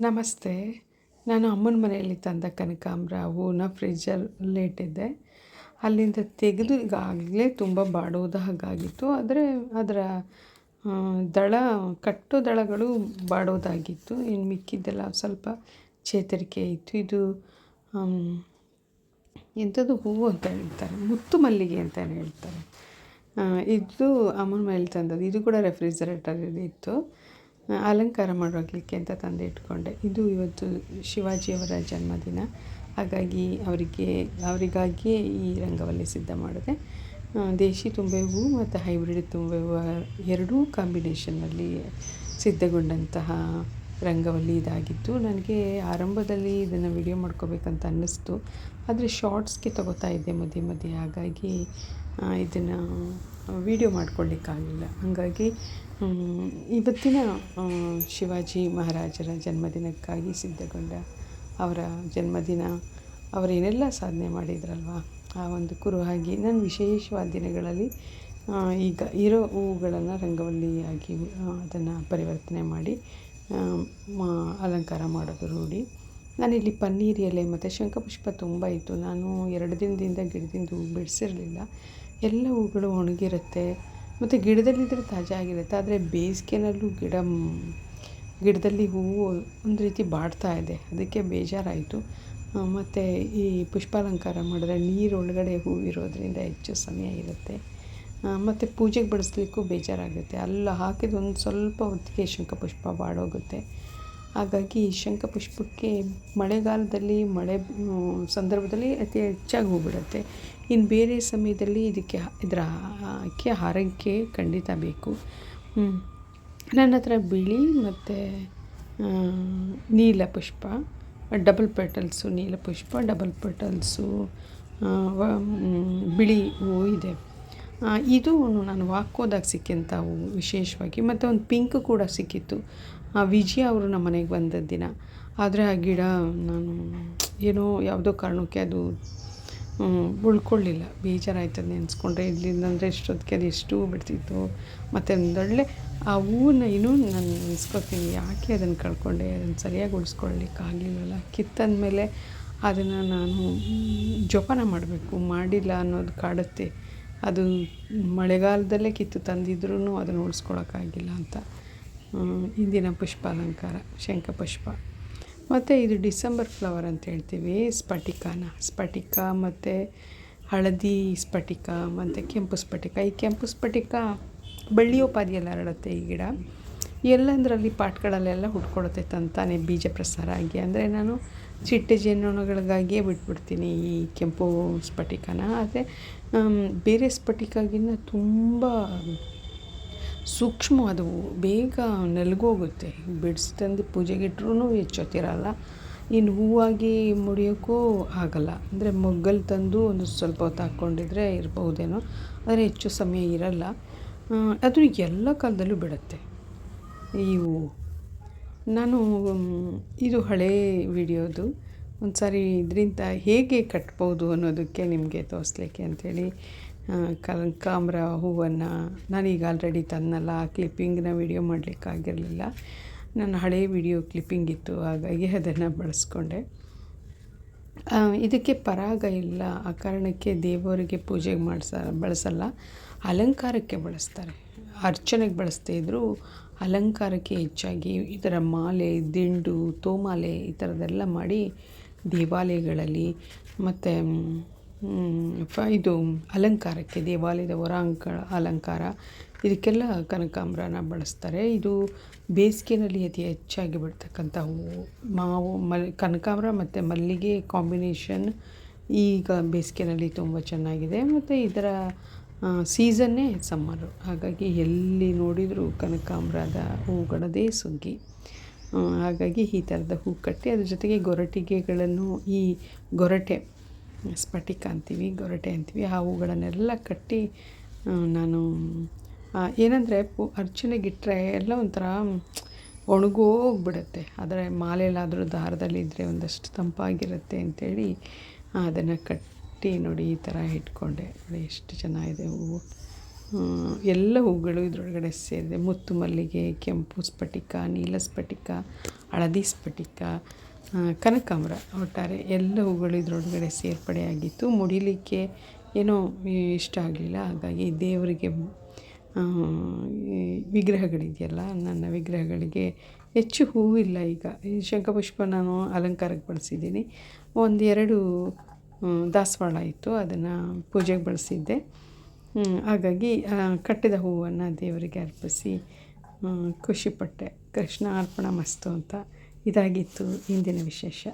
ನಮಸ್ತೆ. ನಾನು ಅಮ್ಮನ ಮನೆಯಲ್ಲಿ ತಂದ ಕನಕಾಂಬರ. ಹೂವನ್ನ ಫ್ರಿಜ್ಜಲ್ಲಿ ಇಟ್ಟಿದ್ದೆ ಅಲ್ಲಿಂದ ತೆಗೆದು ಈಗಾಗಲೇ ತುಂಬ ಬಾಡೋದ ಹಾಗಾಗಿತ್ತು. ಆದರೆ ಅದರ ದಳ, ಕಟ್ಟು ದಳಗಳು ಬಾಡೋದಾಗಿತ್ತು. ಇನ್ನು ಮಿಕ್ಕಿದ್ದೆಲ್ಲ ಸ್ವಲ್ಪ ಚೇತರಿಕೆ ಇತ್ತು. ಇದು ಎಂಥದ್ದು ಹೂವು ಅಂತ ಹೇಳ್ತಾರೆ. ಮುತ್ತು ಮಲ್ಲಿಗೆ ಅಂತ ಹೇಳ್ತಾರೆ. ಇದು ಅಮ್ಮನ ಮನೇಲಿ ತಂದದ್ದು. ಇದು ಕೂಡ ರೆಫ್ರಿಜರೇಟರಲ್ಲಿ ಇತ್ತು ಅಲಂಕಾರ ಮಾಡೋಗಲಿಕ್ಕೆ ಅಂತ ತಂದು ಇಟ್ಕೊಂಡೆ. ಇದು ಇವತ್ತು ಶಿವಾಜಿಯವರ ಜನ್ಮದಿನ. ಹಾಗಾಗಿ ಅವರಿಗೆ ಅವರಿಗಾಗಿಯೇ ಈ ರಂಗವಲ್ಲಿ ಸಿದ್ಧ ಮಾಡಿದೆ. ದೇಶಿ ತುಂಬೆ ಹೂವು ಮತ್ತು ಹೈಬ್ರಿಡ್ ತುಂಬೆ ಹೂವು ಎರಡೂ ಕಾಂಬಿನೇಷನ್ನಲ್ಲಿ ಸಿದ್ಧಗೊಂಡಂತಹ ರಂಗವಲ್ಲಿ ಇದಾಗಿತ್ತು. ನನಗೆ ಆರಂಭದಲ್ಲಿ ಇದನ್ನು ವಿಡಿಯೋ ಮಾಡ್ಕೋಬೇಕಂತ ಅನ್ನಿಸ್ತು. ಆದರೆ ಶಾರ್ಟ್ಸ್ಗೆ ತಗೋತಾ ಇದ್ದೆ ಮಧ್ಯೆ ಮಧ್ಯೆ. ಹಾಗಾಗಿ ಇದನ್ನು ವೀಡಿಯೋ ಮಾಡ್ಕೊಳ್ಳಿಕ್ಕಾಗಲಿಲ್ಲ. ಹಾಗಾಗಿ ಇವತ್ತಿನ ಶಿವಾಜಿ ಮಹಾರಾಜರ ಜನ್ಮದಿನಕ್ಕಾಗಿ ಸಿದ್ಧಗೊಂಡ ಅವರ ಜನ್ಮದಿನ, ಅವರೇನೆಲ್ಲ ಸಾಧನೆ ಮಾಡಿದ್ರಲ್ವ? ಆ ಒಂದು ಕುರುಹಾಗಿ ನಾನು ವಿಶೇಷವಾದ ದಿನಗಳಲ್ಲಿ ಈಗ ಇರೋ ಹೂವುಗಳನ್ನು ರಂಗವಲ್ಲಿಯಾಗಿ ಅದನ್ನು ಪರಿವರ್ತನೆ ಮಾಡಿ ಅಲಂಕಾರ ಮಾಡೋದು ರೂಢಿ. ನಾನಿಲ್ಲಿ ಪನ್ನೀರ್ ಎಲೆ ಮತ್ತು ಶಂಖಪುಷ್ಪ ತುಂಬ ಇತ್ತು. ನಾನು ಎರಡು ದಿನದಿಂದ ಗಿಡದಿಂದ ಹೂ ಬಿಡಿಸಿರಲಿಲ್ಲ. ಎಲ್ಲ ಹೂಗಳು ಒಣಗಿರುತ್ತೆ. ಮತ್ತು ಗಿಡದಲ್ಲಿದ್ದರೆ ತಾಜಾ ಆಗಿರುತ್ತೆ. ಆದರೆ ಬೇಸಿಗೆನಲ್ಲೂ ಗಿಡ, ಗಿಡದಲ್ಲಿ ಹೂವು ಒಂದು ರೀತಿ ಬಾಡ್ತಾ ಇದೆ. ಅದಕ್ಕೆ ಬೇಜಾರಾಯಿತು. ಮತ್ತು ಈ ಪುಷ್ಪಾಲಂಕಾರ ಮಾಡಿದ್ರೆ ನೀರು ಒಳಗಡೆ ಹೂವು ಇರೋದರಿಂದ ಹೆಚ್ಚು ಸಮಯ ಇರುತ್ತೆ. ಮತ್ತು ಪೂಜೆಗೆ ಬಳಸಲಿಕ್ಕೂ ಬೇಜಾರಾಗುತ್ತೆ. ಅಲ್ಲಿ ಹಾಕಿದ ಒಂದು ಸ್ವಲ್ಪ ಹೊತ್ತಿಗೆ ಶಂಖಪುಷ್ಪ ಬಾಡೋಗುತ್ತೆ. ಹಾಗಾಗಿ ಶಂಖಪುಷ್ಪಕ್ಕೆ ಮಳೆಗಾಲದಲ್ಲಿ ಮಳೆ ಸಂದರ್ಭದಲ್ಲಿ ಅತಿ ಹೆಚ್ಚಾಗಿ ಹೂ ಬಿಡುತ್ತೆ. ಇನ್ನು ಬೇರೆ ಸಮಯದಲ್ಲಿ ಇದಕ್ಕೆ ಇದರ ಅಕ್ಕಿ ಹಾರೈಕೆ ಖಂಡಿತ ಬೇಕು. ನನ್ನ ಹತ್ರ ಬಿಳಿ ಮತ್ತು ನೀಲ ಪುಷ್ಪ, ಡಬಲ್ ಪೆಟಲ್ಸು, ನೀಲ ಪುಷ್ಪ, ಡಬಲ್ ಪೆಟಲ್ಸು ಬಿಳಿ ಹೂವು ಇದೆ. ಇದು ನಾನು ವಾಕೋದಾಗ ಸಿಕ್ಕಂಥ ಹೂವು ವಿಶೇಷವಾಗಿ, ಮತ್ತು ಒಂದು ಪಿಂಕ್ ಕೂಡ ಸಿಕ್ಕಿತ್ತು. ವಿಜಯ ಅವರು ನಮ್ಮ ಮನೆಗೆ ಬಂದದ್ದು ದಿನ. ಆದರೆ ಆ ಗಿಡ ನಾನು ಏನೋ ಯಾವುದೋ ಕಾರಣಕ್ಕೆ ಅದು ಉಳ್ಕೊಳ್ಳಿಲ್ಲ. ಬೇಜಾರಾಯ್ತು ಅದು ನೆನೆಸ್ಕೊಂಡ್ರೆ ಇಲ್ಲಿಂದಂದರೆ ಎಷ್ಟೊತ್ತಿಗೆ ಅದು ಎಷ್ಟು ಬಿಡ್ತಿತ್ತು. ಮತ್ತು ಒಂದೊಳ್ಳೆ ಆ ಹೂವನ್ನ ಇನ್ನೂ ನಾನು ನೆನೆಸ್ಕೊತೀನಿ ಯಾಕೆ ಅದನ್ನು ಕಳ್ಕೊಂಡೆ? ಅದನ್ನು ಸರಿಯಾಗಿ ಉಳಿಸ್ಕೊಳ್ಳಿಕ್ಕಾಗಲಿಲ್ಲಲ್ಲ ಕಿತ್ತಂದಮೇಲೆ ಅದನ್ನು ನಾನು ಜೋಪಾನ ಮಾಡಬೇಕು. ಮಾಡಿಲ್ಲ ಅನ್ನೋದು ಕಾಡುತ್ತೆ. ಅದು ಮಳೆಗಾಲದಲ್ಲೇ ಕಿತ್ತು ತಂದಿದ್ರೂ ಅದನ್ನು ಉಳಿಸ್ಕೊಳಕ್ಕಾಗಿಲ್ಲ ಅಂತ. ಇಂದಿನ ಪುಷ್ಪಾಲಂಕಾರ ಶಂಖಪುಷ್ಪ ಮತ್ತು ಇದು ಡಿಸೆಂಬರ್ ಫ್ಲವರ್ ಅಂತ ಹೇಳ್ತೀವಿ, ಸ್ಫಟಿಕಾನ. ಸ್ಫಟಿಕ ಮತ್ತು ಹಳದಿ ಸ್ಫಟಿಕ ಮತ್ತು ಕೆಂಪು ಸ್ಫಟಿಕ. ಈ ಕೆಂಪು ಸ್ಫಟಿಕ ಬಳ್ಳಿಯೋಪಾದಿಯಲ್ಲಿ ಹರಡುತ್ತೆ ಈ ಗಿಡ. ಎಲ್ಲಂದರಲ್ಲಿ ಪಾಟ್ಗಳಲ್ಲೆಲ್ಲ ಹುಟ್ಕೊಳುತ್ತೆ ತಂತಾನೆ ಬೀಜ ಪ್ರಸಾರ ಆಗಿ. ಅಂದರೆ ನಾನು ಚಿಟ್ಟೆ ಜೇನುಗಳಿಗಾಗಿಯೇ ಬಿಟ್ಬಿಡ್ತೀನಿ ಈ ಕೆಂಪು ಸ್ಫಟಿಕನ. ಆದರೆ ಬೇರೆ ಸ್ಫಟಿಕಾಗಿನ್ನ ತುಂಬ ಸೂಕ್ಷ್ಮವಾದವು ಬೇಗ ನಲ್ಗೋಗುತ್ತೆ. ಬಿಡ್ಸ್ ತಂದು ಪೂಜೆಗಿಟ್ರೂ ಹೆಚ್ಚೊತ್ತಿರಲ್ಲ ಇನ್ನು ಹೂವಾಗಿ ಮುಡಿಯೋಕ್ಕೂ ಆಗಲ್ಲ. ಅಂದರೆ ಮೊಗ್ಗಲ್ ತಂದು ಒಂದು ಸ್ವಲ್ಪ ಹೊತ್ತು ಹಾಕ್ಕೊಂಡಿದ್ರೆ ಇರಬಹುದೇನೋ, ಆದರೆ ಹೆಚ್ಚು ಸಮಯ ಇರಲ್ಲ. ಅದು ಎಲ್ಲ ಕಾಲದಲ್ಲೂ ಬಿಡುತ್ತೆ. ಈ ಹೂವು ನಾನು ಇದು ಹಳೇ ವಿಡಿಯೋದು. ಒಂದು ಸಾರಿ ಇದರಿಂದ ಹೇಗೆ ಕಟ್ಬೋದು ಅನ್ನೋದಕ್ಕೆ ನಿಮಗೆ ತೋರಿಸ್ಲಿಕ್ಕೆ ಅಂಥೇಳಿ ಕನಕಾಂಬರ ಹೂವನ್ನು ನಾನೀಗ ಆಲ್ರೆಡಿ ತಂದನಲ್ಲ ಆ ಕ್ಲಿಪ್ಪಿಂಗ್ನ ವಿಡಿಯೋ ಮಾಡಲಿಕ್ಕಾಗಿರಲಿಲ್ಲ. ನನ್ನ ಹಳೆಯ ವಿಡಿಯೋ ಕ್ಲಿಪ್ಪಿಂಗ್ ಇತ್ತು, ಹಾಗಾಗಿ ಅದನ್ನು ಬಳಸ್ಕೊಂಡೆ. ಇದಕ್ಕೆ ಪರಾಗ ಇಲ್ಲ, ಆ ಕಾರಣಕ್ಕೆ ದೇವರಿಗೆ ಪೂಜೆಗೆ ಮಾಡಿಸ, ಬಳಸಲ್ಲ. ಅಲಂಕಾರಕ್ಕೆ ಬಳಸ್ತಾರೆ. ಅರ್ಚನೆಗೆ ಬಳಸ್ತಾ ಇದ್ದರೂ ಅಲಂಕಾರಕ್ಕೆ ಹೆಚ್ಚಾಗಿ ಈ ಥರ ಮಾಲೆ, ದಿಂಡು, ತೋಮಾಲೆ ಈ ಥರದ್ದೆಲ್ಲ ಮಾಡಿ ದೇವಾಲಯಗಳಲ್ಲಿ ಮತ್ತು ಇದು ಅಲಂಕಾರಕ್ಕೆ, ದೇವಾಲಯದ ಹೊರಾಂಗಣ ಅಲಂಕಾರ. ಇದಕ್ಕೆಲ್ಲ ಕನಕಾಂಬ್ರನ ಬಳಸ್ತಾರೆ. ಇದು ಬೇಸಿಗೆನಲ್ಲಿ ಅತಿ ಹೆಚ್ಚಾಗಿ ಬಿಡ್ತಕ್ಕಂಥ ಹೂವು ಮಾವು, ಮಲ್, ಕನಕಾಂಬ್ರ ಮತ್ತು ಮಲ್ಲಿಗೆ ಕಾಂಬಿನೇಷನ್ ಈಗ ಬೇಸಿಗೆನಲ್ಲಿ ತುಂಬ ಚೆನ್ನಾಗಿದೆ. ಮತ್ತು ಇದರ ಸೀಸನ್ನೇ ಸಮ್ಮರು ಹಾಗಾಗಿ ಎಲ್ಲಿ ನೋಡಿದರೂ ಕನಕಾಂಬ್ರದ ಹೂಗಳದೇ ಸುಗ್ಗಿ. ಹಾಗಾಗಿ ಈ ಥರದ ಹೂ ಕಟ್ಟಿ, ಅದ್ರ ಜೊತೆಗೆ ಗೊರಟಿಗೆಗಳನ್ನು ಈ ಗೊರಟೆ ಸ್ಫಟಿಕ ಅಂತೀವಿ, ಗೊರಟೆ ಅಂತೀವಿ, ಆ ಹೂಗಳನ್ನೆಲ್ಲ ಕಟ್ಟಿ ನಾನು ಏನಂದರೆ ಪು ಅರ್ಚನೆಗಿಟ್ಟರೆ ಎಲ್ಲ ಒಂಥರ ಒಣಗೋಗ್ಬಿಡುತ್ತೆ ಆದರೆ ಮಾಲೆಯಲ್ಲಾದರೂ ದಾರದಲ್ಲಿದ್ದರೆ ಒಂದಷ್ಟು ತಂಪಾಗಿರುತ್ತೆ ಅಂಥೇಳಿ ಅದನ್ನು ಕಟ್ಟಿ ನೋಡಿ ಈ ಥರ ಇಟ್ಕೊಂಡೆ. ನೋಡಿ ಎಷ್ಟು ಚೆನ್ನಾಗಿದೆ ಹೂವು. ಎಲ್ಲ ಹೂಗಳು ಇದರೊಳಗಡೆ ಸೇರಿದೆ. ಮುತ್ತು ಮಲ್ಲಿಗೆ, ಕೆಂಪು ಸ್ಫಟಿಕ, ನೀಲ ಸ್ಫಟಿಕ, ಹಳದಿ ಸ್ಫಟಿಕ ಕನಕಾಂಬರ ಒಟ್ಟಾರೆ ಎಲ್ಲ ಹೂಗಳು ಇದರೊಳಗಡೆ ಸೇರ್ಪಡೆಯಾಗಿತ್ತು ಮುಡಿಲಿಕ್ಕೆ ಏನೋ ಇಷ್ಟ ಆಗಲಿಲ್ಲ. ಹಾಗಾಗಿ ದೇವರಿಗೆ ವಿಗ್ರಹಗಳಿದೆಯಲ್ಲ, ನನ್ನ ವಿಗ್ರಹಗಳಿಗೆ ಹೆಚ್ಚು ಹೂವಿಲ್ಲ ಈಗ. ಈ ಶಂಖಪುಷ್ಪ ನಾನು ಅಲಂಕಾರಕ್ಕೆ ಬಳಸಿದ್ದೀನಿ. ಒಂದೆರಡು ದಾಸವಾಳ ಇತ್ತು, ಅದನ್ನು ಪೂಜೆಗೆ ಬಳಸಿದ್ದೆ. ಹಾಗಾಗಿ ಕಟ್ಟಿದ ಹೂವನ್ನು ದೇವರಿಗೆ ಅರ್ಪಿಸಿ ಖುಷಿಪಟ್ಟೆ. ಕೃಷ್ಣ ಅರ್ಪಣ ಮಸ್ತು ಅಂತ ಇದಾಗಿತ್ತು ಇಂದಿನ ವಿಶೇಷ.